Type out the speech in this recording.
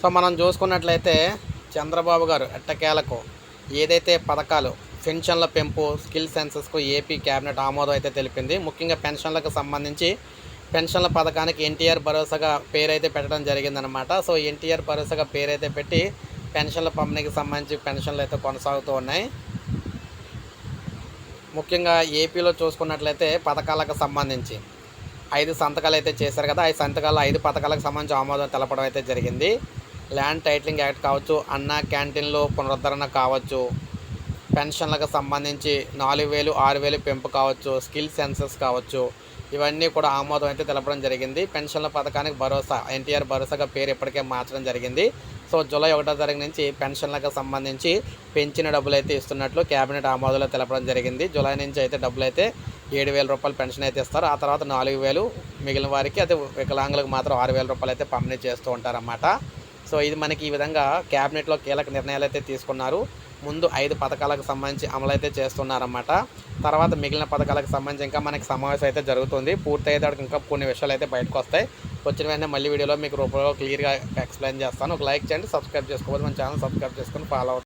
So మనం చూసుకున్నట్లయితే చంద్రబాబు గారు ఎట్టకేలకు ఏదైతే పథకాలు పెన్షన్ల పెంపు స్కిల్ సెన్సెస్కు ఏపీ కేబినెట్ ఆమోదం అయితే తెలిపింది. ముఖ్యంగా పెన్షన్లకు సంబంధించి పెన్షన్ల పథకానికి ఎన్టీఆర్ భరోసాగా పేరైతే పెట్టడం జరిగిందనమాట సో ఎన్టీఆర్ భరోసాగా పేరైతే పెట్టి పెన్షన్ల పంపిణీకి సంబంధించి పెన్షన్లు అయితే కొనసాగుతూ ఉన్నాయి. ముఖ్యంగా ఏపీలో చూసుకున్నట్లయితే పథకాలకు సంబంధించి ఐదు సంతకాలు అయితే చేశారు కదా. ఐదు సంతకాలు ఐదు పథకాలకు సంబంధించి ఆమోదం తెలపడం అయితే జరిగింది. ల్యాండ్ టైటిలింగ్ యాక్ట్ కావచ్చు అన్నా క్యాంటీన్లు పునరుద్ధరణ కావచ్చు పెన్షన్లకు సంబంధించి నాలుగు వేలు ఆరు వేలు పెంపు కావచ్చు స్కిల్ సెన్సెస్ కావచ్చు ఇవన్నీ కూడా ఆమోదం అయితే తెలపడం జరిగింది. పెన్షన్ల పథకానికి భరోసా ఎన్టీఆర్ భరోసాగా పేరు ఇప్పటికే మార్చడం జరిగింది. సో జూలై ఒకటో తారీఖు నుంచి పెన్షన్లకు సంబంధించి పెంచిన డబ్బులు అయితే ఇస్తున్నట్లు కేబినెట్ ఆమోదంలో తెలపడం జరిగింది. జూలై నుంచి అయితే డబ్బులు అయితే ఏడు వేల రూపాయలు పెన్షన్ అయితే ఇస్తారు. ఆ తర్వాత నాలుగు వేలు మిగిలిన వారికి అయితే వికలాంగులకు మాత్రం ఆరు వేల రూపాయలు అయితే పంపిణీ చేస్తూ ఉంటారన్నమాట. సో ఇది మనకి ఈ విధంగా క్యాబినెట్లో కీలక నిర్ణయాలు అయితే తీసుకున్నారు. ముందు ఐదు పథకాలకు సంబంధించి అమలు అయితే చేస్తున్నారన్నమాట. తర్వాత మిగిలిన పథకాలకు సంబంధించి ఇంకా మనకి సమావేశం అయితే జరుగుతుంది. పూర్తి అయ్యేదానికి ఇంకా కొన్ని విషయాలు అయితే బయటకు వస్తాయి. వచ్చిన వెంటనే మళ్ళీ వీడియోలో మీకు రూపంలో క్లియర్గా ఎక్స్ప్లెయిన్ చేస్తాను. ఒక లైక్ చేయండి సబ్స్క్రైబ్ చేసుకోవద్దు మన ఛానల్ సబ్స్క్రైబ్ చేసుకొని ఫాలో